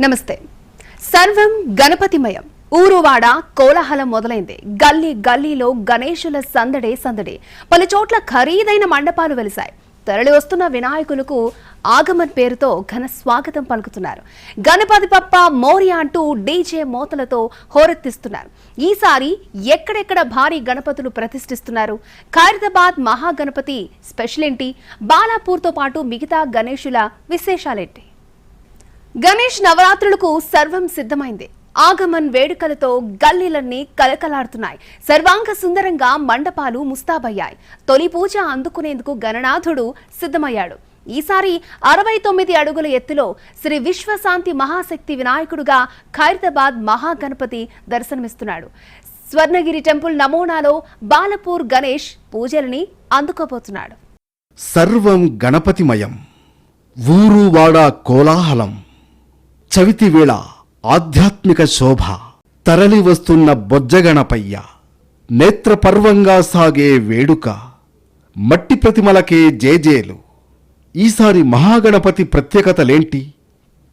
నమస్తే. సర్వం గణపతిమయం. ఊరువాడ కోలాహలం మొదలైంది. గల్లీ గల్లీలో గణేశుల సందడే సందడి. పలు చోట్ల ఖరీదైన మండపాలు వెలిశాయి. తరలి వస్తున్న వినాయకులకు ఆగమన్ పేరుతో ఘన స్వాగతం పలుకుతున్నారు. గణపతి పప్ప మోరియా అంటూ డీజే మోతలతో హోరెత్తిస్తున్నారు. ఈసారి ఎక్కడెక్కడ భారీ గణపతులు ప్రతిష్ఠిస్తున్నారు? ఖైరదాబాద్ మహాగణపతి స్పెషల్ ఏంటి బాలాపూర్తో పాటు మిగతా గణేశుల విశేషాలేంటి? గణేష్ నవరాత్రులకు సర్వం సిద్ధమైంది. ఆగమన్ వేడుకలతో గల్లీలన్నీ కలకలాడుతున్నాయి. సర్వాంగ సుందరంగా మండపాలు ముస్తాబయ్యాయి. తొలి పూజ అందుకునేందుకు గణనాథుడు సిద్ధమయ్యాడు. ఈసారి అరవై తొమ్మిది అడుగుల ఎత్తులో శ్రీ విశ్వశాంతి మహాశక్తి వినాయకుడుగా ఖైరతాబాద్ మహాగణపతి దర్శనమిస్తున్నాడు. స్వర్ణగిరి టెంపుల్ నమూనాలో బాలపూర్ గణేష్ పూజలని అందుకోబోతున్నాడు. సర్వం గణపతిమయం. ఊరు వాడా కోలాహలం. చవితి వేళ ఆధ్యాత్మిక శోభ తరలి వస్తున్న బొజ్జగణపయ్య నేత్రపర్వంగా సాగే వేడుక మట్టి ప్రతిమలకే జేజేలు. ఈసారి మహాగణపతి ప్రత్యేకతలేంటి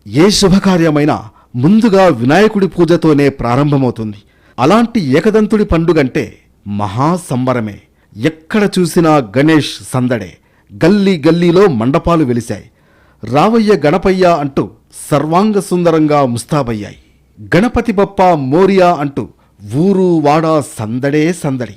ఏ శుభకార్యమైనా ముందుగా వినాయకుడి పూజతోనే ప్రారంభమవుతుంది. అలాంటి ఏకదంతుడి పండుగంటే మహాసంబరమే. ఎక్కడ చూసినా గణేష్ సందడే. గల్లీ గల్లీలో మండపాలు వెలిశాయి. రావయ్య గణపయ్య అంటూ సర్వాంగ సుందరంగా ముస్తాబయ్యాయి. గణపతి బప్ప మోరియా అంటూ ఊరు వాడ సందడే సందడి.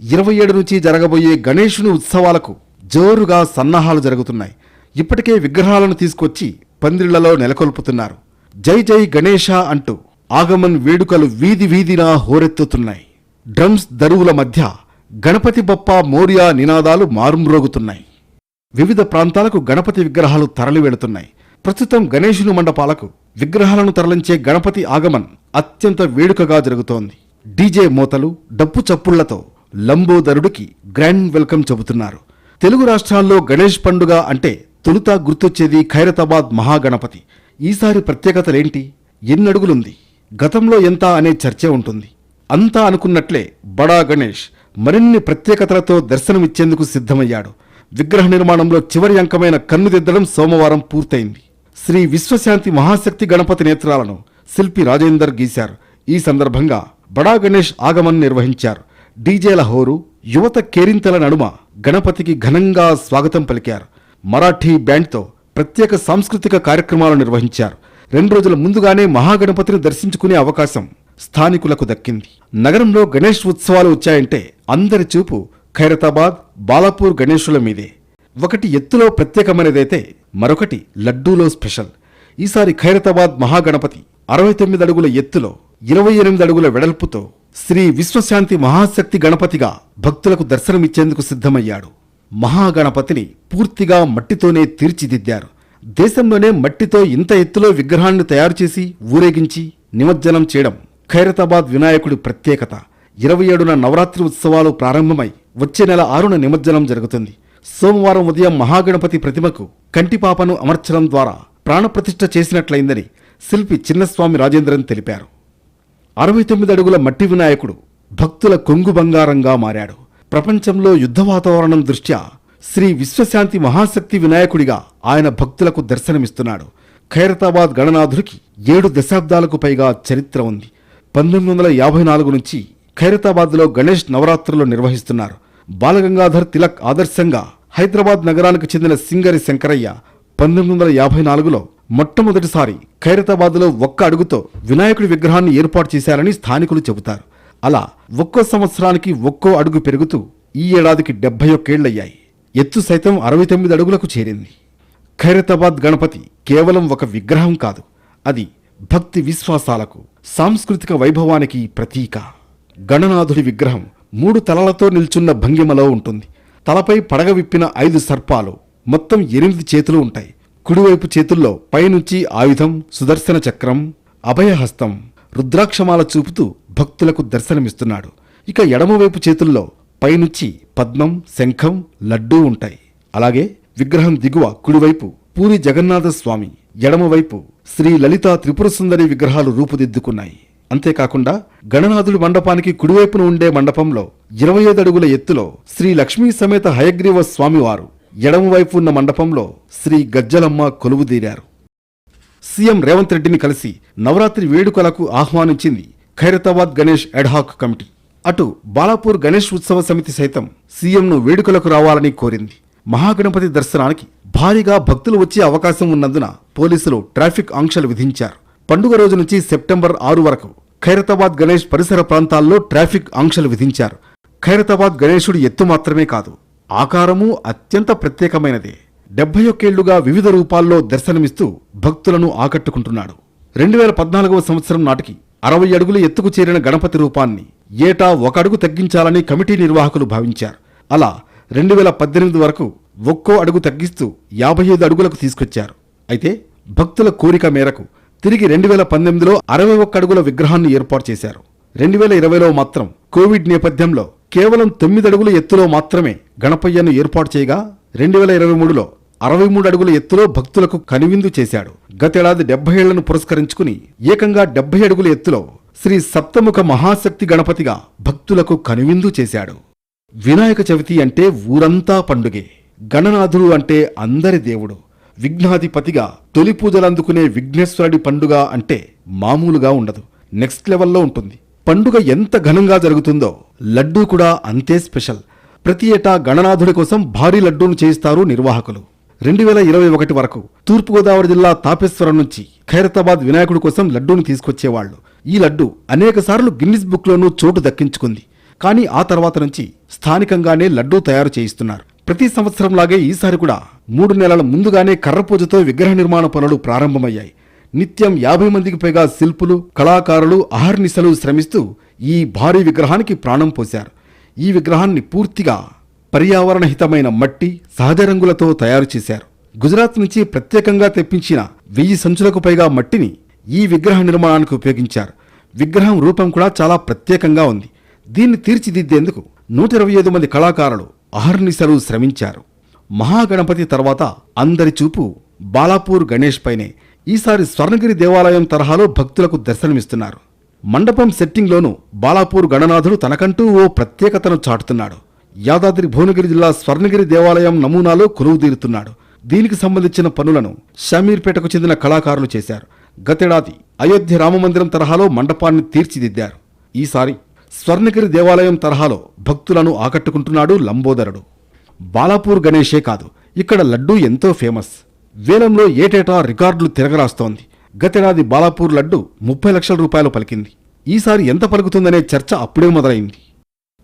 ఇరవై ఏడు నుంచి జరగబోయే గణేషుని ఉత్సవాలకు జోరుగా సన్నాహాలు జరుగుతున్నాయి. ఇప్పటికే విగ్రహాలను తీసుకొచ్చి పందిళ్ళలో నెలకొల్పుతున్నారు. జై జై గణేష అంటూ ఆగమన్ వేడుకలు వీధి వీధినా హోరెత్తుతున్నాయి. డ్రమ్స్ దరువుల మధ్య గణపతి బప్ప మోరియా నినాదాలు మారుమ్రోగుతున్నాయి. వివిధ ప్రాంతాలకు గణపతి విగ్రహాలు తరలి వెళుతున్నాయి ప్రస్తుతం గణేశుని మండపాలకు విగ్రహాలను తరలించే గణపతి ఆగమన్ అత్యంత వేడుకగా జరుగుతోంది. డీజే మోతలు డప్పు చప్పుళ్ళతో లంబోదరుడికి గ్రాండ్ వెల్కమ్ చెబుతున్నారు. తెలుగు రాష్ట్రాల్లో గణేష్ పండుగ అంటే తొలుత గుర్తొచ్చేది ఖైరతాబాద్ మహాగణపతి. ఈసారి ప్రత్యేకతలేంటి? ఎన్నడుగులుంది? గతంలో ఎంత అనే చర్చ ఉంటుంది. అంతా అనుకున్నట్లే బడా గణేష్ మరిన్ని ప్రత్యేకతలతో దర్శనమిచ్చేందుకు సిద్ధమయ్యాడు. విగ్రహ నిర్మాణంలో చివరి అంకమైన కన్నుదిద్దడం సోమవారం పూర్తయింది. శ్రీ విశ్వశాంతి మహాశక్తి గణపతి నేత్రాలను శిల్పి రాజేందర్ గీశారు. ఈ సందర్భంగా బడా గణేష్ ఆగమన్ నిర్వహించారు. డీజేల హోరు యువత కేరింతల నడుమ గణపతికి ఘనంగా స్వాగతం పలికారు. మరాఠీ బ్యాండ్తో ప్రత్యేక సాంస్కృతిక కార్యక్రమాలు నిర్వహించారు. రెండు రోజుల ముందుగానే మహాగణపతిని దర్శించుకునే అవకాశం స్థానికులకు దక్కింది. నగరంలో గణేష్ ఉత్సవాలు వచ్చాయంటే అందరి చూపు ఖైరతాబాద్ బాలాపూర్ గణేశుల మీదే. ఒకటి ఎత్తులో ప్రత్యేకమైనదైతే మరొకటి లడ్డూలో స్పెషల్. ఈసారి ఖైరతాబాద్ మహాగణపతి అరవై తొమ్మిది అడుగుల ఎత్తులో ఇరవై ఎనిమిది అడుగుల వెడల్పుతో శ్రీ విశ్వశాంతి మహాశక్తి గణపతిగా భక్తులకు దర్శనమిచ్చేందుకు సిద్ధమయ్యాడు. మహాగణపతిని పూర్తిగా మట్టితోనే తీర్చిదిద్దారు. దేశంలోనే మట్టితో ఇంత ఎత్తులో విగ్రహాన్ని తయారు చేసి ఊరేగించి నిమజ్జనం చేయడం ఖైరతాబాద్ వినాయకుడి ప్రత్యేకత. ఇరవై ఏడున నవరాత్రి ఉత్సవాలు ప్రారంభమై వచ్చే నెల ఆరున నిమజ్జనం జరుగుతుంది. సోమవారం ఉదయం మహాగణపతి ప్రతిమకు కంటిపాపను అమర్చడం ద్వారా ప్రాణప్రతిష్ఠ చేసినట్లయిందని శిల్పి చిన్నస్వామి రాజేంద్రన్ తెలిపారు. అరవై తొమ్మిది అడుగుల మట్టి వినాయకుడు భక్తుల కొంగు బంగారంగా మారాడు. ప్రపంచంలో యుద్ధ వాతావరణం దృష్ట్యా శ్రీ విశ్వశాంతి మహాశక్తి వినాయకుడిగా ఆయన భక్తులకు దర్శనమిస్తున్నాడు. ఖైరతాబాద్ గణనాథుడికి ఏడు దశాబ్దాలకు పైగా చరిత్ర ఉంది. పంతొమ్మిది వందల యాభై నాలుగు నుంచి ఖైరతాబాద్లో గణేష్ నవరాత్రులు నిర్వహిస్తున్నారు. బాలగంగాధర్ తిలక్ ఆదర్శంగా హైదరాబాద్ నగరానికి చెందిన సింగరి శంకరయ్య పంతొమ్మిది వందల యాభై నాలుగులో మొట్టమొదటిసారి ఖైరతాబాద్లో ఒక్క అడుగుతో వినాయకుడి విగ్రహాన్ని ఏర్పాటు చేశారని స్థానికులు చెబుతారు. అలా ఒక్కో సంవత్సరానికి ఒక్కో అడుగు పెరుగుతూ ఈ ఏడాదికి డెబ్బై ఒక్కేళ్ళయ్యాయి ఎత్తు సైతం అరవై తొమ్మిది అడుగులకు చేరింది. ఖైరతాబాద్ గణపతి కేవలం ఒక విగ్రహం కాదు అది భక్తి విశ్వాసాలకు సాంస్కృతిక వైభవానికి ప్రతీక. గణనాథుడి విగ్రహం మూడు తలలతో నిల్చున్న భంగిమలో ఉంటుంది. తలపై పడగ విప్పిన ఐదు సర్పాలు. మొత్తం ఎనిమిది చేతులు ఉంటాయి. కుడివైపు చేతుల్లో పైనుంచి ఆయుధం సుదర్శన చక్రం అభయహస్తం. రుద్రాక్షమాల చూపుతూ భక్తులకు దర్శనమిస్తున్నాడు. ఇక ఎడమవైపు చేతుల్లో పైనుంచి పద్మం శంఖం లడ్డూ ఉంటాయి. అలాగే విగ్రహం దిగువ కుడివైపు పూరి జగన్నాథ స్వామి ఎడమవైపు శ్రీ లలిత త్రిపుర సుందరి విగ్రహాలు రూపుదిద్దుకున్నాయి. అంతేకాకుండా గణనాథుడి మండపానికి కుడివైపున ఉండే మండపంలో ఇరవై ఐదు అడుగుల ఎత్తులో శ్రీ లక్ష్మీ సమేత హయగ్రీవ స్వామివారు ఎడమవైపు ఉన్న మండపంలో శ్రీ గజ్జలమ్మ కొలువుదీరారు సీఎం రేవంత్ రెడ్డిని కలిసి నవరాత్రి వేడుకలకు ఆహ్వానించింది ఖైరతాబాద్ గణేష్ ఎడ్హాక్ కమిటీ. అటు బాలాపూర్ గణేష్ ఉత్సవ సమితి సైతం సీఎంను వేడుకలకు రావాలని కోరింది. మహాగణపతి దర్శనానికి భారీగా భక్తులు వచ్చే అవకాశం ఉన్నందున పోలీసులు ట్రాఫిక్ ఆంక్షలు విధించారు. పండుగ రోజు నుంచి సెప్టెంబర్ ఆరు వరకు ఖైరతాబాద్ గణేష్ పరిసర ప్రాంతాల్లో ట్రాఫిక్ ఆంక్షలు విధించారు. ఖైరతాబాద్ గణేశుడి ఎత్తు మాత్రమే కాదు ఆకారము అత్యంత ప్రత్యేకమైనదే. డెబ్బై ఒక్కేళ్ళుగా వివిధ రూపాల్లో దర్శనమిస్తూ భక్తులను ఆకట్టుకుంటున్నాడు. రెండు వేల పద్నాలుగవ సంవత్సరం నాటికి అరవై అడుగుల ఎత్తుకు చేరిన గణపతి రూపాన్ని ఏటా ఒక అడుగు తగ్గించాలని కమిటీ నిర్వాహకులు భావించారు. అలా రెండు వేల పద్దెనిమిది వరకు ఒక్కో అడుగు తగ్గిస్తూ యాభై ఐదు అడుగులకు తీసుకొచ్చారు. అయితే భక్తుల కోరిక మేరకు తిరిగి రెండు వేల పంతొమ్మిదిలో అరవై ఒక్క అడుగుల విగ్రహాన్ని ఏర్పాటు చేశారు. రెండు వేల ఇరవైలో మాత్రం కోవిడ్ నేపథ్యంలో కేవలం తొమ్మిది అడుగుల ఎత్తులో మాత్రమే గణపయ్యను ఏర్పాటు చేయగా రెండు వేల ఇరవై మూడులో అరవై మూడు అడుగుల ఎత్తులో భక్తులకు కనువిందు చేశాడు. గతేడాది డెబ్బై ఏళ్ళను పురస్కరించుకుని ఏకంగా డెబ్బై అడుగుల ఎత్తులో శ్రీ సప్తముఖ మహాశక్తి గణపతిగా భక్తులకు కనువిందు చేశాడు. వినాయక చవితి అంటే ఊరంతా పండుగే. గణనాథుడు అంటే అందరి దేవుడు. విఘ్నాధిపతిగా తొలి పూజలందుకునే విఘ్నేశ్వరుడి పండుగ అంటే మామూలుగా ఉండదు. నెక్స్ట్ లెవెల్లో ఉంటుంది. పండుగ ఎంత ఘనంగా జరుగుతుందో లడ్డూ కూడా అంతే స్పెషల్. ప్రతి ఏటా గణనాథుడి కోసం భారీ లడ్డూను చేయిస్తారు నిర్వాహకులు. రెండు వేల ఇరవై ఒకటి వరకు తూర్పుగోదావరి జిల్లా తాపేశ్వరం నుంచి ఖైరతాబాద్ వినాయకుడి కోసం లడ్డూను తీసుకొచ్చేవాళ్ళు ఈ లడ్డు అనేకసార్లు గిన్నిస్ బుక్లోనూ చోటు దక్కించుకుంది. కానీ ఆ తర్వాత నుంచి స్థానికంగానే లడ్డూ తయారు చేయిస్తున్నారు. ప్రతి సంవత్సరంలాగే ఈసారి కూడా మూడు నెలల ముందుగానే కర్రపూజతో విగ్రహ నిర్మాణ పనులు ప్రారంభమయ్యాయి. నిత్యం యాభై మందికి పైగా శిల్పులు కళాకారులు అహర్నిశలు శ్రమిస్తూ ఈ భారీ విగ్రహానికి ప్రాణం పోశారు. ఈ విగ్రహాన్ని పూర్తిగా పర్యావరణ హితమైన మట్టి సహజ రంగులతో తయారు చేశారు. గుజరాత్ నుంచి ప్రత్యేకంగా తెప్పించిన వెయ్యి సంచులకు పైగా మట్టిని ఈ విగ్రహ నిర్మాణానికి ఉపయోగించారు. విగ్రహం రూపం కూడా చాలా ప్రత్యేకంగా ఉంది. దీన్ని తీర్చిదిద్దేందుకు నూట ఇరవై ఐదు మంది కళాకారులు అహర్నిశలు శ్రమించారు. మహాగణపతి తర్వాత అందరి చూపు బాలాపూర్ గణేష్ పైనే. ఈసారి స్వర్ణగిరి దేవాలయం తరహాలో భక్తులకు దర్శనమిస్తున్నారు. మండపం సెట్టింగ్లోనూ బాలాపూర్ గణనాథుడు తనకంటూ ఓ ప్రత్యేకతను చాటుతున్నాడు. యాదాద్రి భువనగిరి జిల్లా స్వర్ణగిరి దేవాలయం నమూనాలో కొలువుదీరుతున్నాడు దీనికి సంబంధించిన పనులను షమీర్పేటకు చెందిన కళాకారులు చేశారు. గతేడాది అయోధ్య రామమందిరం తరహాలో మండపాన్ని తీర్చిదిద్దారు. ఈసారి స్వర్ణగిరి దేవాలయం తరహాలో భక్తులను ఆకట్టుకుంటున్నాడు లంబోదరుడు. బాలాపూర్ గణేషే కాదు ఇక్కడ లడ్డూ ఎంతో ఫేమస్. వేలంలో ఏటేటా రికార్డులు తిరగరాస్తోంది. గతేడాది బాలాపూర్ లడ్డు ముప్పై లక్షల రూపాయలు పలికింది. ఈసారి ఎంత పలుకుతుందనే చర్చ అప్పుడే మొదలైంది.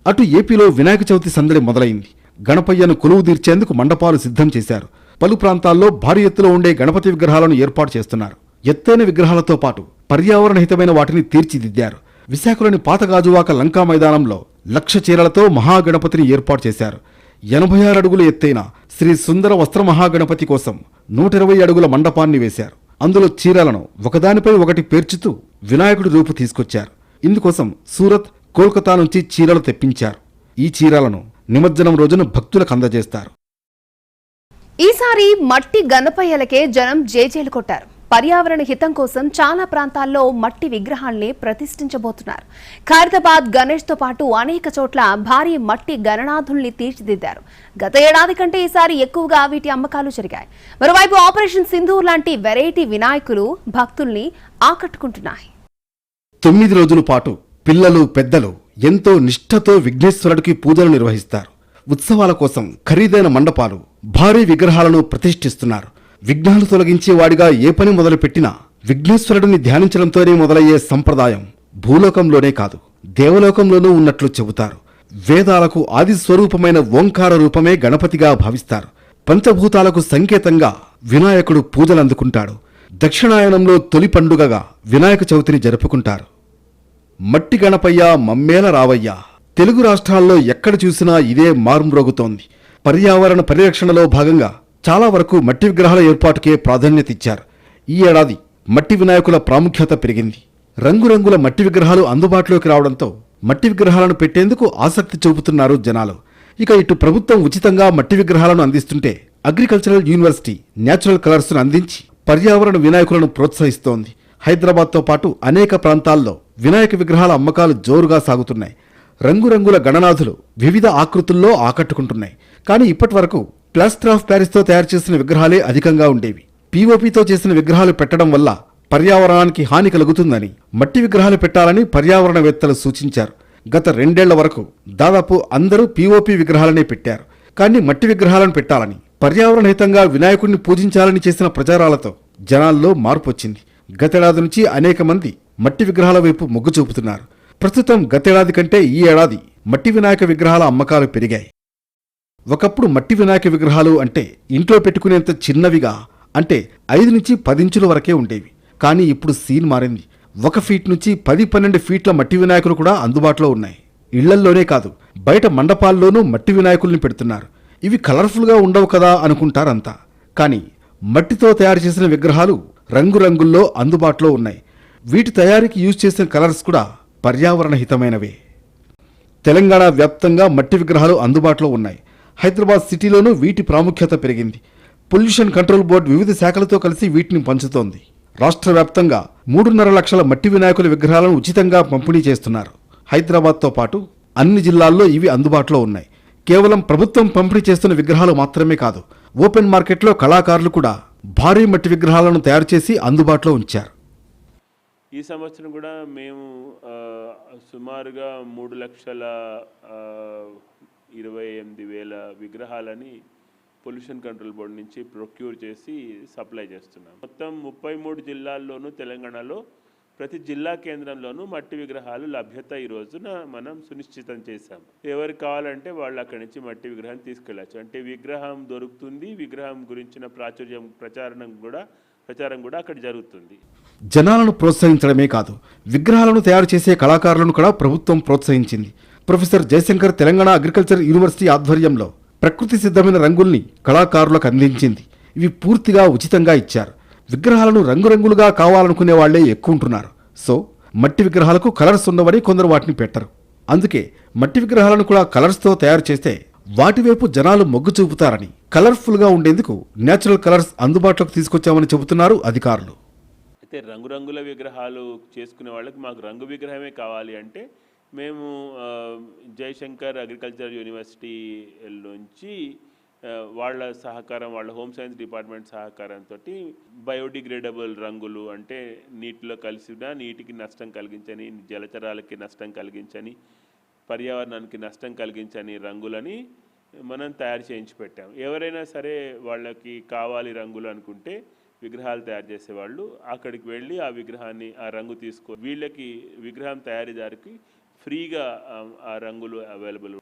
అటు ఏపీలో వినాయక చవితి సందడి మొదలైంది. గణపయ్యను కొలువు తీర్చేందుకు మండపాలు సిద్ధం చేశారు. పలు ప్రాంతాల్లో భారీ ఎత్తులో ఉండే గణపతి విగ్రహాలను ఏర్పాటు చేస్తున్నారు. ఎత్తైన విగ్రహాలతో పాటు పర్యావరణ హితమైన వాటిని తీర్చిదిద్దారు. విశాఖలోని పాతగాజువాక లంకా మైదానంలో లక్ష చీరలతో మహాగణపతిని ఏర్పాటు చేశారు. ఎనభై ఆరు అడుగుల ఎత్తైన శ్రీ సుందర వస్త్ర మహాగణపతి కోసం నూట ఇరవై అడుగుల మండపాన్ని వేశారు. అందులో చీరలను ఒకదానిపై ఒకటి పేర్చుతూ వినాయకుడి రూపు తీసుకొచ్చారు. ఇందుకోసం సూరత్ కోల్కతా నుంచి చీరలు తెప్పించారు. ఈ చీరలను నిమజ్జనం రోజున భక్తులకు అందజేస్తారు. ఈసారి మట్టి గణపయ్యలకే జనం జేజేలు కొట్టారు. పర్యావరణ హితం కోసం చాలా ప్రాంతాల్లో మట్టి విగ్రహాల్ని ప్రతిష్ఠించబోతున్నారు. ఖైరతాబాద్ గణేష్తో పాటు అనేక చోట్ల భారీ మట్టి గణనాథుల్ని తీర్చిదిద్దారు. గత ఏడాది కంటే ఈసారి ఎక్కువగా వీటి అమ్మకాలు జరిగాయి. మరోవైపు ఆపరేషన్ సింధూర్ లాంటి వెరైటీ వినాయకులు భక్తుల్ని ఆకట్టుకుంటున్నాయి. తొమ్మిది రోజుల పాటు పిల్లలు పెద్దలు ఎంతో నిష్ఠతో విఘ్నేశ్వరుడికి పూజలు నిర్వహిస్తారు. ఉత్సవాల కోసం ఖరీదైన మండపాలు భారీ విగ్రహాలను ప్రతిష్ఠిస్తున్నారు. విఘ్నాలు తొలగించే వాడిగా ఏ పని మొదలుపెట్టినా విఘ్నేశ్వరుడిని ధ్యానించడంతోనే మొదలయ్యే సంప్రదాయం భూలోకంలోనే కాదు దేవలోకంలోనూ ఉన్నట్లు చెబుతారు. వేదాలకు ఆది స్వరూపమైన ఓంకార రూపమే గణపతిగా భావిస్తారు. పంచభూతాలకు సంకేతంగా వినాయకుడు పూజలందుకుంటాడు. దక్షిణాయనంలో తొలి పండుగగా వినాయక చవితిని జరుపుకుంటారు. మట్టి గణపయ్య మమ్మేల రావయ్య. తెలుగు రాష్ట్రాల్లో ఎక్కడ చూసినా ఇదే మార్మ్రోగుతోంది. పర్యావరణ పరిరక్షణలో భాగంగా చాలా వరకు మట్టి విగ్రహాల ఏర్పాటుకే ప్రాధాన్యత ఇచ్చారు. ఈ ఏడాది మట్టి వినాయకుల ప్రాముఖ్యత పెరిగింది. రంగురంగుల మట్టి విగ్రహాలు అందుబాటులోకి రావడంతో మట్టి విగ్రహాలను పెట్టేందుకు ఆసక్తి చూపుతున్నారు జనాలు. ఇక ఇటు ప్రభుత్వం ఉచితంగా మట్టి విగ్రహాలను అందిస్తుంటే అగ్రికల్చరల్ యూనివర్సిటీ న్యాచురల్ కలర్స్ను అందించి పర్యావరణ వినాయకులను ప్రోత్సహిస్తోంది. హైదరాబాద్తో పాటు అనేక ప్రాంతాల్లో వినాయక విగ్రహాల అమ్మకాలు జోరుగా సాగుతున్నాయి. రంగురంగుల గణనాథులు వివిధ ఆకృతుల్లో ఆకట్టుకుంటున్నాయి. కానీ ఇప్పటివరకు ప్లాస్టర్ ఆఫ్ ప్యారిస్తో తయారు చేసిన విగ్రహాలే అధికంగా ఉండేవి. పీఓపీతో చేసిన విగ్రహాలు పెట్టడం వల్ల పర్యావరణానికి హాని కలుగుతుందని మట్టి విగ్రహాలు పెట్టాలని పర్యావరణవేత్తలు సూచించారు. గత రెండేళ్ళ వరకు దాదాపు అందరూ పీఓపీ విగ్రహాలనే పెట్టారు. కానీ మట్టి విగ్రహాలను పెట్టాలని పర్యావరణహితంగా వినాయకుడిని పూజించాలని చేసిన ప్రచారాలతో జనాల్లో మార్పు వచ్చింది గతేడాది నుంచి అనేక మంది మట్టి విగ్రహాల వైపు మొగ్గు చూపుతున్నారు. ప్రస్తుతం గతేడాది కంటే ఈ ఏడాది మట్టి వినాయక విగ్రహాల అమ్మకాలు పెరిగాయి. ఒకప్పుడు మట్టి వినాయక విగ్రహాలు అంటే ఇంట్లో పెట్టుకునేంత చిన్నవిగా అంటే ఐదు నుంచి పది ఇంచుల వరకే ఉండేవి. కానీ ఇప్పుడు సీన్ మారింది. ఒక ఫీట్ నుంచి పది పన్నెండు ఫీట్ల మట్టి వినాయకులు కూడా అందుబాటులో ఉన్నాయి. ఇళ్ళల్లోనే కాదు బయట మండపాల్లోనూ మట్టి వినాయకుల్ని పెడుతున్నారు. ఇవి కలర్ఫుల్గా ఉండవు కదా అనుకుంటారంతా. కానీ మట్టితో తయారు చేసిన విగ్రహాలు రంగురంగుల్లో అందుబాటులో ఉన్నాయి. వీటి తయారీకి యూజ్ చేసిన కలర్స్ కూడా పర్యావరణ హితమైనవే. తెలంగాణ వ్యాప్తంగా మట్టి విగ్రహాలు అందుబాటులో ఉన్నాయి. హైదరాబాద్ సిటీలోనూ వీటి ప్రాముఖ్యత పెరిగింది. పొల్యూషన్ కంట్రోల్ బోర్డు వివిధ శాఖలతో కలిసి వీటిని పంచుతోంది. రాష్ట్ర వ్యాప్తంగా మూడున్నర లక్షల మట్టి వినాయకుల విగ్రహాలను ఉచితంగా పంపిణీ చేస్తున్నారు. హైదరాబాద్తో పాటు అన్ని జిల్లాల్లో ఇవి అందుబాటులో ఉన్నాయి. కేవలం ప్రభుత్వం పంపిణీ చేస్తున్న విగ్రహాలు మాత్రమే కాదు ఓపెన్ మార్కెట్లో కళాకారులు కూడా భారీ మట్టి విగ్రహాలను తయారు చేసి అందుబాటులో ఉంచారు. ఈ సంవత్సరం కూడా మేము సుమారుగా మూడు లక్షల ఇరవై ఎనిమిది వేల విగ్రహాలని పొల్యూషన్ కంట్రోల్ బోర్డు నుంచి ప్రొక్యూర్ చేసి సప్లై చేస్తున్నాం. మొత్తం ముప్పై మూడు జిల్లాల్లోనూ తెలంగాణలో ప్రతి జిల్లా కేంద్రంలోనూ మట్టి విగ్రహాలు లభ్యత ఈ రోజున మనం సునిశ్చితం చేశాం. ఎవరికి కావాలంటే వాళ్ళు అక్కడి నుంచి మట్టి విగ్రహం తీసుకెళ్ళచ్చు. అంటే విగ్రహం దొరుకుతుంది విగ్రహం గురించిన ప్రాచుర్యం ప్రచారం కూడా ప్రచారం కూడా అక్కడ జరుగుతుంది. జనాలను ప్రోత్సహించడమే కాదు విగ్రహాలను తయారు చేసే కళాకారులను కూడా ప్రభుత్వం ప్రోత్సహించింది. Professor Jayashankar Telangana agriculture university ఆధ్వర్యంలో ప్రకృతి సిద్ధమైన రంగుల్ని కళాకారులకు అందించింది. ఇవి పూర్తిగా ఉచితంగా ఇచ్చారు. విగ్రహాలను రంగురంగులుగా కావాలనుకునే వాళ్ళే ఎక్కువ ఉంటున్నారు. సో మట్టి విగ్రహాలకు కలర్స్ ఉండవని కొందరు వాటిని పెట్టరు. అందుకే మట్టి విగ్రహాలను కూడా కలర్స్తో తయారు చేస్తే వాటి వైపు జనాలు మొగ్గు చూపుతారని కలర్ఫుల్గా ఉండేందుకు నేచురల్ కలర్స్ అందుబాటులోకి తీసుకొచ్చామని చెబుతున్నారు అధికారులు. అయితే రంగురంగుల విగ్రహాలు చేసుకునే వాళ్ళకి మాకు రంగు విగ్రహమే కావాలి అంటే మేము జయశంకర్ అగ్రికల్చర్ యూనివర్సిటీ నుంచి వాళ్ళ సహకారం వాళ్ళ హోమ్ సైన్స్ డిపార్ట్మెంట్ సహకారంతో బయోడిగ్రేడబుల్ రంగులు అంటే నీటిలో కలిసిన నీటికి నష్టం కలిగించని జలచరాలకి నష్టం కలిగించని పర్యావరణానికి నష్టం కలిగించని రంగులని మనం తయారు చేయించి పెట్టాం. ఎవరైనా సరే వాళ్ళకి కావాలి రంగులు అనుకుంటే విగ్రహాలు తయారు చేసేవాళ్ళు అక్కడికి వెళ్ళి ఆ విగ్రహాన్ని ఆ రంగు తీసుకో వీళ్ళకి విగ్రహం తయారీదారికి ఫ్రీగా ఆ- రంగులు అవైలబుల్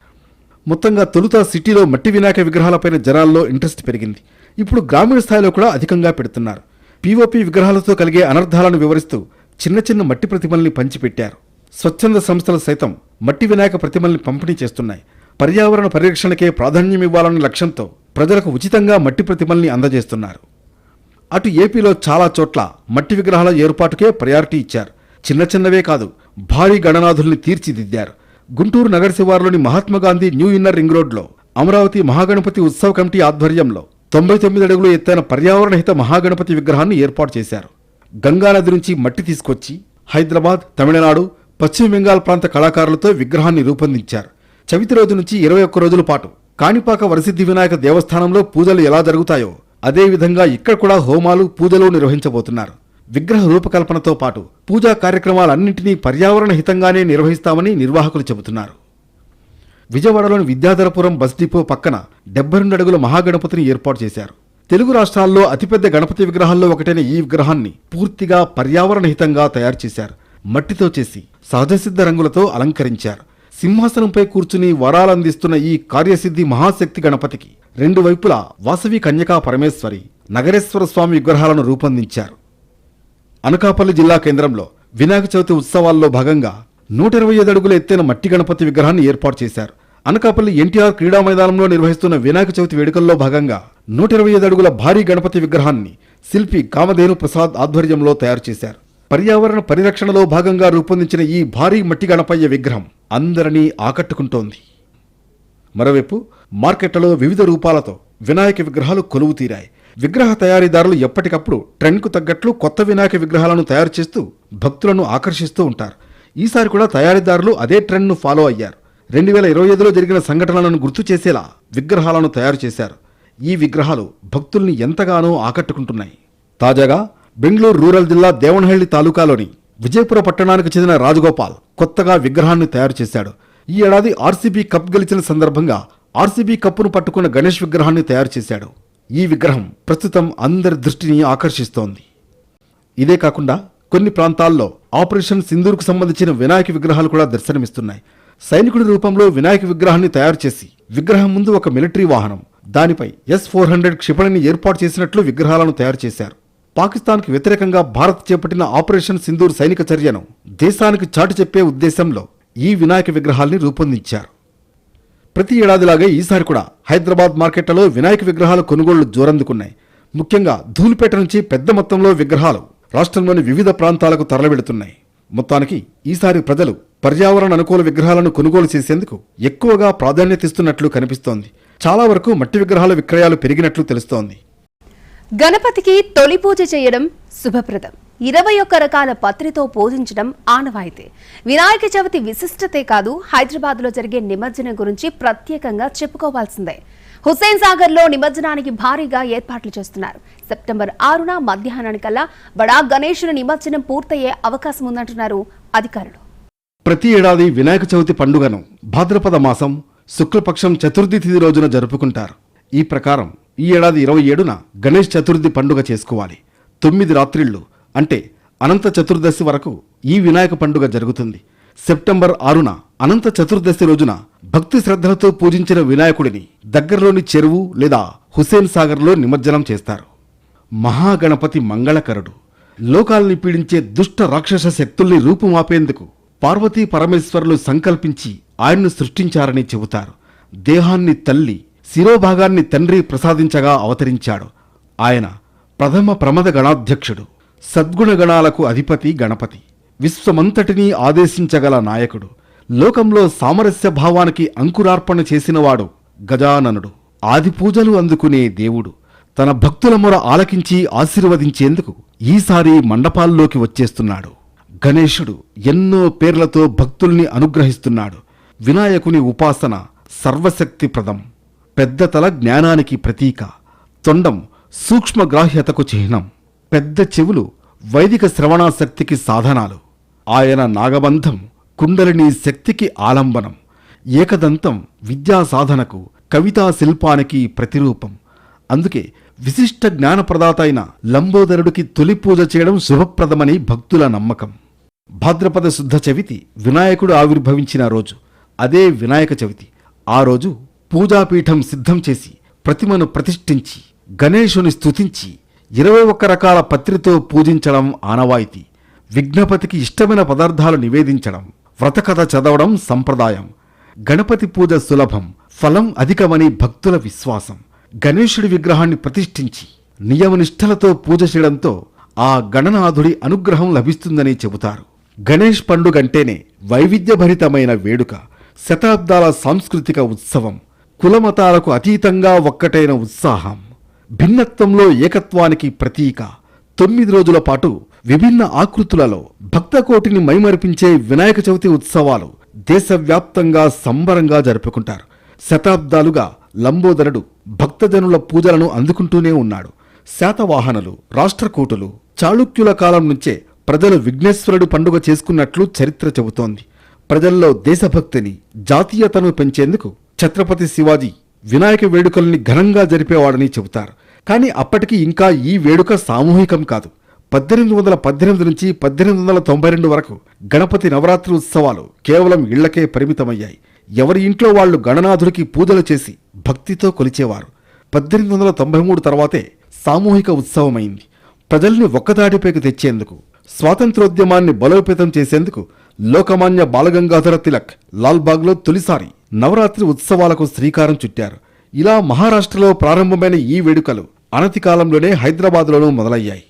మొత్తంగా తొలుత సిటీలో మట్టి వినాయక విగ్రహాలపైన జనాల్లో ఇంట్రెస్ట్ పెరిగింది. ఇప్పుడు గ్రామీణ స్థాయిలో కూడా అధికంగా పెడుతున్నారు. పీఓపీ విగ్రహాలతో కలిగే అనర్థాలను వివరిస్తూ చిన్న చిన్న మట్టి ప్రతిమల్ని పంచిపెట్టారు. స్వచ్ఛంద సంస్థలు సైతం మట్టి వినాయక ప్రతిమల్ని పంపిణీ చేస్తున్నాయి. పర్యావరణ పరిరక్షణకే ప్రాధాన్యం ఇవ్వాలన్న లక్ష్యంతో ప్రజలకు ఉచితంగా మట్టి ప్రతిమల్ని అందజేస్తున్నారు. అటు ఏపీలో చాలా చోట్ల మట్టి విగ్రహాల ఏర్పాటుకే ప్రయారిటీ ఇచ్చారు. చిన్న చిన్నవే కాదు భారీ గణనాథుల్ని తీర్చిదిద్దారు. గుంటూరు నగర శివారులోని మహాత్మాగాంధీ న్యూ ఇన్నర్ రింగ్ రోడ్లో అమరావతి మహాగణపతి ఉత్సవ కమిటీ ఆధ్వర్యంలో తొంభై తొమ్మిది అడుగులు ఎత్తైన పర్యావరణహిత మహాగణపతి విగ్రహాన్ని ఏర్పాటు చేశారు. గంగానది నుంచి మట్టి తీసుకొచ్చి హైదరాబాద్ తమిళనాడు పశ్చిమ బెంగాల్ ప్రాంత కళాకారులతో విగ్రహాన్ని రూపొందించారు. చవితి రోజు నుంచి ఇరవై ఒక్క రోజుల పాటు కాణిపాక వరసిద్ధి వినాయక దేవస్థానంలో పూజలు ఎలా జరుగుతాయో అదేవిధంగా ఇక్కడ కూడా హోమాలు పూజలు నిర్వహించబోతున్నారు. విగ్రహ రూపకల్పనతో పాటు పూజా కార్యక్రమాలన్నింటినీ పర్యావరణ హితంగానే నిర్వహిస్తామని నిర్వాహకులు చెబుతున్నారు. విజయవాడలోని విద్యాధరపురం బస్ డిపో పక్కన డెబ్బై రెండు అడుగుల మహాగణపతిని ఏర్పాటు చేశారు. తెలుగు రాష్ట్రాల్లో అతిపెద్ద గణపతి విగ్రహాల్లో ఒకటైన ఈ విగ్రహాన్ని పూర్తిగా పర్యావరణ హితంగా తయారు చేశారు. మట్టితో చేసి సహజసిద్ధ రంగులతో అలంకరించారు. సింహాసనంపై కూర్చుని వరాలందిస్తున్న ఈ కార్యసిద్ధి మహాశక్తి గణపతికి రెండు వైపులా వాసవి కన్యకా పరమేశ్వరి నగరేశ్వర స్వామి విగ్రహాలను రూపొందించారు. అనకాపల్లి జిల్లా కేంద్రంలో వినాయక చవితి ఉత్సవాల్లో భాగంగా నూట ఇరవై ఐదు అడుగుల ఎత్తైన మట్టి గణపతి విగ్రహాన్ని ఏర్పాటు చేశారు. అనకాపల్లి ఎన్టీఆర్ క్రీడా మైదానంలో నిర్వహిస్తున్న వినాయక చవితి వేడుకల్లో భాగంగా నూట ఇరవై ఐదు అడుగుల భారీ గణపతి విగ్రహాన్ని శిల్పి కామధేను ప్రసాద్ ఆధ్వర్యంలో తయారు చేశారు. పర్యావరణ పరిరక్షణలో భాగంగా రూపొందించిన ఈ భారీ మట్టి గణపయ్య విగ్రహం అందరినీ ఆకట్టుకుంటోంది. మరోవైపు మార్కెట్లలో వివిధ రూపాలతో వినాయక విగ్రహాలు కొలువు తీరాయి విగ్రహ తయారీదారులు ఎప్పటికప్పుడు ట్రెండ్కు తగ్గట్లు కొత్త వినాయక విగ్రహాలను తయారు చేస్తూ భక్తులను ఆకర్షిస్తూ ఉంటారు. ఈసారి కూడా తయారీదారులు అదే ట్రెండ్ను ఫాలో అయ్యారు. రెండు వేల ఇరవై ఐదులో జరిగిన సంఘటనలను గుర్తు చేసేలా విగ్రహాలను తయారు చేశారు. ఈ విగ్రహాలు భక్తుల్ని ఎంతగానో ఆకట్టుకుంటున్నాయి. తాజాగా బెంగళూరు రూరల్ జిల్లా దేవనహళ్ళి తాలూకాలోని విజయపుర పట్టణానికి చెందిన రాజగోపాల్ కొత్తగా విగ్రహాన్ని తయారు చేశాడు. ఈ ఏడాది ఆర్సీబీ కప్ గెలిచిన సందర్భంగా ఆర్సీబీ కప్పును పట్టుకున్న గణేష్ విగ్రహాన్ని తయారు చేశాడు. ఈ విగ్రహం ప్రస్తుతం అందరి దృష్టిని ఆకర్షిస్తోంది. ఇదే కాకుండా కొన్ని ప్రాంతాల్లో ఆపరేషన్ సింధూర్కు సంబంధించిన వినాయక విగ్రహాలు కూడా దర్శనమిస్తున్నాయి. సైనికుడి రూపంలో వినాయక విగ్రహాన్ని తయారు చేసి విగ్రహం ముందు ఒక మిలిటరీ వాహనం దానిపై ఎస్ ఫోర్ హండ్రెడ్ క్షిపణిని ఏర్పాటు చేసినట్లు విగ్రహాలను తయారు చేశారు. పాకిస్తాన్కి వ్యతిరేకంగా భారత్ చేపట్టిన ఆపరేషన్ సింధూర్ సైనిక చర్యను దేశానికి చాటి చెప్పే ఉద్దేశంలో ఈ వినాయక విగ్రహాల్ని రూపొందించారు. ప్రతి ఏడాదిలాగే ఈసారి కూడా హైదరాబాద్ మార్కెట్లలో వినాయక విగ్రహాల కొనుగోళ్ళు జోరందుకున్నాయి. ముఖ్యంగా ధూలిపేట నుంచి పెద్ద మొత్తంలో విగ్రహాలు రాష్ట్రంలోని వివిధ ప్రాంతాలకు తరలివెడుతున్నాయి మొత్తానికి ఈసారి ప్రజలు పర్యావరణ అనుకూల విగ్రహాలను కొనుగోలు చేసేందుకు ఎక్కువగా ప్రాధాన్యత ఇస్తున్నట్లు కనిపిస్తోంది. చాలా వరకు మట్టి విగ్రహాల విక్రయాలు పెరిగినట్లు తెలుస్తోంది. గణపతికి తొలి పూజ చేయడం శుభప్రదం. ఇరవై ఒక్క రకాల పత్రితో పూజించడం ఆనవాయితీ. వినాయక చవితి విశిష్టతే కాదు హైదరాబాద్లో జరిగే నిమజ్జనం గురించి ప్రత్యేకంగా చెప్పుకోవాల్సిందే. హుస్సేన్ సాగర్లో నిమజ్జనానికి భారీగా ఏర్పాట్లు చేస్తున్నారు. సెప్టెంబర్ ఆరున మధ్యాహ్నానికల్లా బడా గణేశుని నిమజ్జనం పూర్తయ్యే అవకాశం ఉందంటున్నారు అధికారులు. ప్రతి ఏడాది వినాయక చవితి పండుగను భాద్రపద మాసం శుక్లపక్షం చతుర్థి తిథి రోజున జరుపుకుంటారు. ఈ ప్రకారం ఈ ఏడాది ఇరవై ఏడున గణేష్ చతుర్థి పండుగ చేసుకోవాలి. తొమ్మిది రాత్రిళ్ళు అంటే అనంత చతుర్దశి వరకు ఈ వినాయక పండుగ జరుగుతుంది. సెప్టెంబర్ ఆరున అనంత చతుర్దశి రోజున భక్తి శ్రద్ధలతో పూజించిన వినాయకుడిని దగ్గరలోని చెరువు లేదా హుసేన్ సాగర్లో నిమజ్జనం చేస్తారు. మహాగణపతి మంగళకరుడు లోకాల్ని పీడించే దుష్ట రాక్షస శక్తుల్ని రూపుమాపేందుకు పార్వతీ పరమేశ్వరులు సంకల్పించి ఆయన్ను సృష్టించారని చెబుతారు. దేహాన్ని తల్లి శిరోభాగాన్ని తండ్రి ప్రసాదించగా అవతరించాడు. ఆయన ప్రథమ ప్రమద గణాధ్యక్షుడు. సద్గుణగణాలకు అధిపతి గణపతి. విశ్వమంతటినీ ఆదేశించగల నాయకుడు. లోకంలో సామరస్య భావానికి అంకురార్పణ చేసినవాడు గజాననుడు. ఆది పూజలు అందుకునే దేవుడు. తన భక్తుల మొర ఆలకించి ఆశీర్వదించేందుకు ఈసారి మండపాల్లోకి వచ్చేస్తున్నాడు. గణేశుడు ఎన్నో పేర్లతో భక్తుల్ని అనుగ్రహిస్తున్నాడు. వినాయకుని ఉపాసన సర్వశక్తిప్రదం. పెద్ద తల జ్ఞానానికి ప్రతీక. తొండం సూక్ష్మగ్రాహ్యతకు చిహ్నం. పెద్ద చెవులు వైదిక శ్రవణాశక్తికి సాధనాలు. ఆయన నాగబంధం కుండలిని శక్తికి ఆలంబనం ఏకదంతం విద్యా సాధనకు కవితా శిల్పానికి ప్రతిరూపం. అందుకే విశిష్ట జ్ఞానప్రదాత అయిన లంబోదరుడికి తొలి పూజ చేయడం శుభప్రదమని భక్తుల నమ్మకం. భాద్రపద శుద్ధ చవితి వినాయకుడు ఆవిర్భవించిన రోజు. అదే వినాయక చవితి. ఆ రోజు పూజాపీఠం సిద్ధం చేసి ప్రతిమను ప్రతిష్ఠించి గణేశుని స్తుతించి ఇరవై ఒక్క రకాల పత్రితో పూజించడం ఆనవాయితీ విఘ్నపతికి ఇష్టమైన పదార్థాలు నివేదించడం వ్రతకథ చదవడం సంప్రదాయం గణపతి పూజ సులభం ఫలం అధికమని భక్తుల విశ్వాసం గణేశుడి విగ్రహాన్ని ప్రతిష్ఠించి నియమనిష్టలతో పూజ చేయడంతో ఆ గణనాథుడి అనుగ్రహం లభిస్తుందని చెబుతారు. గణేష్ పండుగంటేనే వైవిధ్యభరితమైన వేడుక శతాబ్దాల సాంస్కృతిక ఉత్సవం కులమతాలకు అతీతంగా ఒక్కటైన ఉత్సాహం. భిన్నత్వంలో ఏకత్వానికి ప్రతీక. తొమ్మిది రోజుల పాటు విభిన్న ఆకృతులలో భక్తకోటిని మైమరిపించే వినాయక చవితి ఉత్సవాలు దేశవ్యాప్తంగా సంబరంగా జరుపుకుంటారు. శతాబ్దాలుగా లంబోదరుడు భక్తజనుల పూజలను అందుకుంటూనే ఉన్నాడు. శాతవాహనులు రాష్ట్రకూటులు చాళుక్యుల కాలం నుంచే ప్రజలు విఘ్నేశ్వరుడు పండుగ చేసుకున్నట్లు చరిత్ర చెబుతోంది. ప్రజల్లో దేశభక్తిని జాతీయతను పెంచేందుకు ఛత్రపతి శివాజీ వినాయక వేడుకల్ని ఘనంగా జరిపేవాడని చెబుతారు. కానీ అప్పటికి ఇంకా ఈ వేడుక సామూహికం కాదు. పద్దెనిమిది వందల పద్దెనిమిది నుంచి పద్దెనిమిది వందల తొంభై రెండు వరకు గణపతి నవరాత్రి ఉత్సవాలు కేవలం ఇళ్ళకే పరిమితమయ్యాయి. ఎవరి ఇంట్లో వాళ్ళు గణనాథుడికి పూజలు చేసి భక్తితో కొలిచేవారు. పద్దెనిమిది వందల తొంభై మూడు తర్వాతే సామూహిక ఉత్సవమైంది. ప్రజల్ని ఒక్కదాటిపైకి తెచ్చేందుకు స్వాతంత్రోద్యమాన్ని బలోపేతం చేసేందుకు లోకమాన్య బాలగంగాధర తిలక్ లాల్బాగ్లో తొలిసారి నవరాత్రి ఉత్సవాలకు శ్రీకారం చుట్టారు. ఇలా మహారాష్ట్రలో ప్రారంభమైన ఈ వేడుకలు అనతి కాలంలోనే హైదరాబాద్లోనూ మొదలయ్యాయి.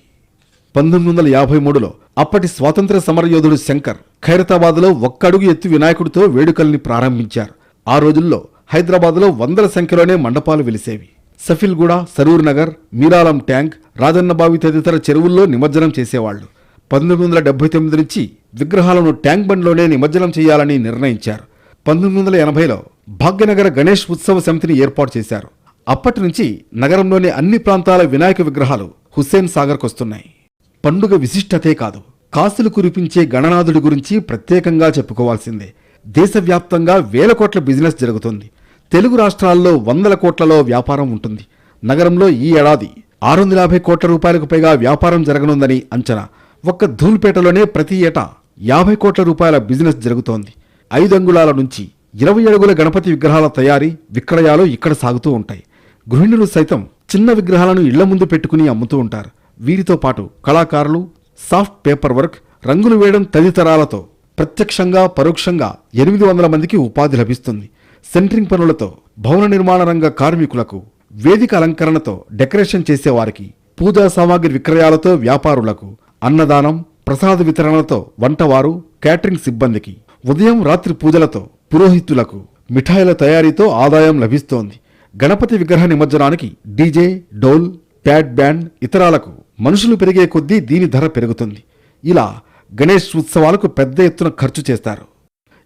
పంతొమ్మిది వందల యాభై మూడులో అప్పటి స్వాతంత్ర సమరయోధుడు శంకర్ ఖైరతాబాద్లో ఒక్కడుగు ఎత్తు వినాయకుడితో వేడుకల్ని ప్రారంభించారు. ఆ రోజుల్లో హైదరాబాద్లో వందల సంఖ్యలోనే మండపాలు వెలిసేవి. సఫిల్గూడ సరూర్ నగర్ మీరాలం ట్యాంక్ రాజన్నబావి తదితర చెరువుల్లో నిమజ్జనం చేసేవాళ్ళు పంతొమ్మిది వందల డెబ్బై తొమ్మిది నుంచి విగ్రహాలను ట్యాంక్ బండ్లోనే నిమజ్జనం చేయాలని నిర్ణయించారు. పంతొమ్మిది వందల ఎనభైలో భాగ్యనగర గణేష్ ఉత్సవ సమితిని ఏర్పాటు చేశారు. అప్పటి నుంచి నగరంలోని అన్ని ప్రాంతాల వినాయక విగ్రహాలు హుస్సేన్ సాగర్కొస్తున్నాయి పండుగ విశిష్టతే కాదు. కాసులు కురిపించే గణనాథుడి గురించి ప్రత్యేకంగా చెప్పుకోవాల్సిందే. దేశవ్యాప్తంగా వేల కోట్ల బిజినెస్ జరుగుతుంది. తెలుగు రాష్ట్రాల్లో వందల కోట్లలో వ్యాపారం ఉంటుంది. నగరంలో ఈ ఏడాది ఆరు వందల యాభై కోట్ల రూపాయలకు పైగా వ్యాపారం జరగనుందని అంచనా. ఒక్క ధూల్పేటలోనే ప్రతి ఏటా యాభై కోట్ల రూపాయల బిజినెస్ జరుగుతోంది. ఐదు అంగుళాల నుంచి ఇరవై అడుగుల గణపతి విగ్రహాల తయారీ విక్రయాలు ఇక్కడ సాగుతూ ఉంటాయి. గృహిణులు సైతం చిన్న విగ్రహాలను ఇళ్ళ ముందు పెట్టుకుని అమ్ముతూ ఉంటారు. వీరితో పాటు కళాకారులు సాఫ్ట్ పేపర్ వర్క్ రంగులు వేయడం తదితరాలతో ప్రత్యక్షంగా పరోక్షంగా ఎనిమిది వందల మందికి ఉపాధి లభిస్తుంది. సెంట్రింగ్ పనులతో భవన నిర్మాణ రంగ కార్మికులకు వేదిక అలంకరణతో డెకరేషన్ చేసేవారికి పూజా సామాగ్రి విక్రయాలతో వ్యాపారులకు అన్నదానం ప్రసాద వితరణలతో వంటవారు క్యాటరింగ్ సిబ్బందికి. ఉదయం రాత్రి పూజలతో పురోహితులకు మిఠాయిల తయారీతో ఆదాయం లభిస్తోంది. గణపతి విగ్రహ నిమజ్జనానికి డీజే డోల్ ప్యాడ్ బ్యాండ్ ఇతరాలకు మనుషులు పెరిగే కొద్దీ దీని ధర పెరుగుతుంది. ఇలా గణేష్ ఉత్సవాలకు పెద్ద ఎత్తున ఖర్చు చేస్తారు.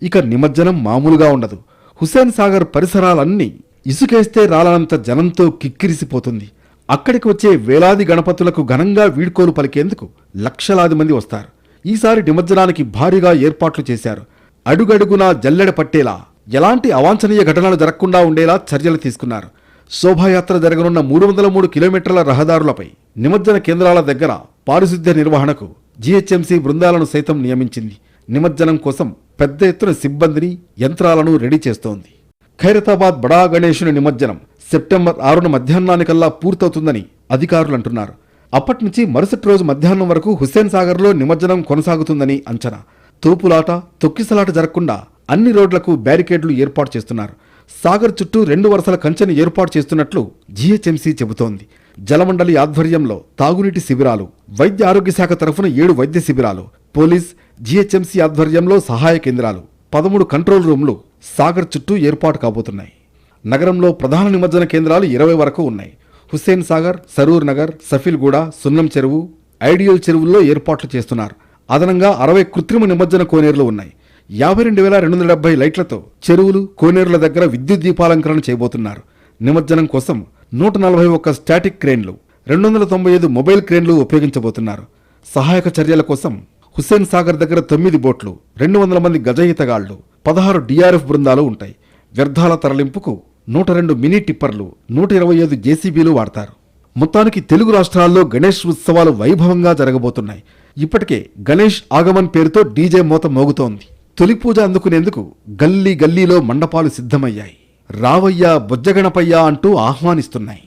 ఇక నిమజ్జనం మామూలుగా ఉండదు. హుసేన్ సాగర్ పరిసరాలన్నీ ఇసుకేస్తే రాలనంత జనంతో కిక్కిరిసిపోతుంది. అక్కడికి వచ్చే వేలాది గణపతులకు ఘనంగా వీడ్కోలు పలికేందుకు లక్షలాది మంది వస్తారు. ఈసారి నిమజ్జనానికి భారీగా ఏర్పాట్లు చేశారు. అడుగడుగునా జల్లెడ పట్టేలా ఎలాంటి అవాంఛనీయ ఘటనలు జరగకుండా ఉండేలా చర్యలు తీసుకున్నారు. శోభాయాత్ర జరగనున్న మూడు వందల మూడు కిలోమీటర్ల రహదారులపై నిమజ్జన కేంద్రాల దగ్గర పారిశుద్ధ్య నిర్వహణకు జీహెచ్ఎంసీ బృందాలను సైతం నియమించింది. నిమజ్జనం కోసం పెద్ద ఎత్తున సిబ్బందిని యంత్రాలను రెడీ చేస్తోంది. ఖైరతాబాద్ బడా గణేశుని నిమజ్జనం సెప్టెంబర్ ఆరున మధ్యాహ్నానికల్లా పూర్తవుతుందని అధికారులు అంటున్నారు. అప్పటి నుంచి మరుసటి రోజు మధ్యాహ్నం వరకు హుస్సేన్ సాగర్లో నిమజ్జనం కొనసాగుతుందని అంచనా. తోపులాట తొక్కిసలాట జరగకుండా అన్ని రోడ్లకు బ్యారికేడ్లు ఏర్పాటు చేస్తున్నారు. సాగర్ చుట్టూ రెండు వరుసల కంచెని ఏర్పాటు చేస్తున్నట్లు జీహెచ్ఎంసీ చెబుతోంది. జలమండలి ఆధ్వర్యంలో తాగునీటి శిబిరాలు వైద్య ఆరోగ్య శాఖ తరఫున ఏడు వైద్య శిబిరాలు పోలీస్ జీహెచ్ఎంసీ ఆధ్వర్యంలో సహాయ కేంద్రాలు పదమూడు కంట్రోల్ రూమ్లు సాగర్ చుట్టూ ఏర్పాటు కాబోతున్నాయి. నగరంలో ప్రధాన నిమజ్జన కేంద్రాలు ఇరవై వరకు ఉన్నాయి. హుస్సేన్ సాగర్ సరూర్ నగర్ సఫిల్గూడ సున్నం చెరువు ఐడియల్ చెరువుల్లో ఏర్పాట్లు చేస్తున్నారు. అదనంగా అరవై కృత్రిమ నిమజ్జన కోనేరులు ఉన్నాయి. యాభై రెండు వేల రెండు వందల డెబ్బై లైట్లతో చెరువులు కోనేరుల దగ్గర విద్యుత్ దీపాలంకరణ చేయబోతున్నారు. నిమజ్జనం కోసం నూట నలభై ఒక్క స్టాటిక్ క్రేన్లు రెండు వందల తొంభై ఐదు మొబైల్ క్రేన్లు ఉపయోగించబోతున్నారు. సహాయక చర్యల కోసం హుస్సేన్ సాగర్ దగ్గర తొమ్మిది బోట్లు రెండు వందల మంది గజయితగాళ్ళు పదహారు డిఆర్ఎఫ్ బృందాలు ఉంటాయి. వ్యర్థాల తరలింపుకు నూట రెండు మినీ టిప్పర్లు నూట ఇరవై ఐదు జేసీబీలు వాడతారు. మొత్తానికి తెలుగు రాష్ట్రాల్లో గణేష్ ఉత్సవాలు వైభవంగా జరగబోతున్నాయి. ఇప్పటికే గణేష్ ఆగమన్ పేరుతో డీజే మోత మోగుతోంది. తొలి పూజ అందుకునేందుకు గల్లీ గల్లీలో మండపాలు సిద్ధమయ్యాయి. రావయ్యా బొజ్జగణపయ్యా అంటూ ఆహ్వానిస్తున్నాయి.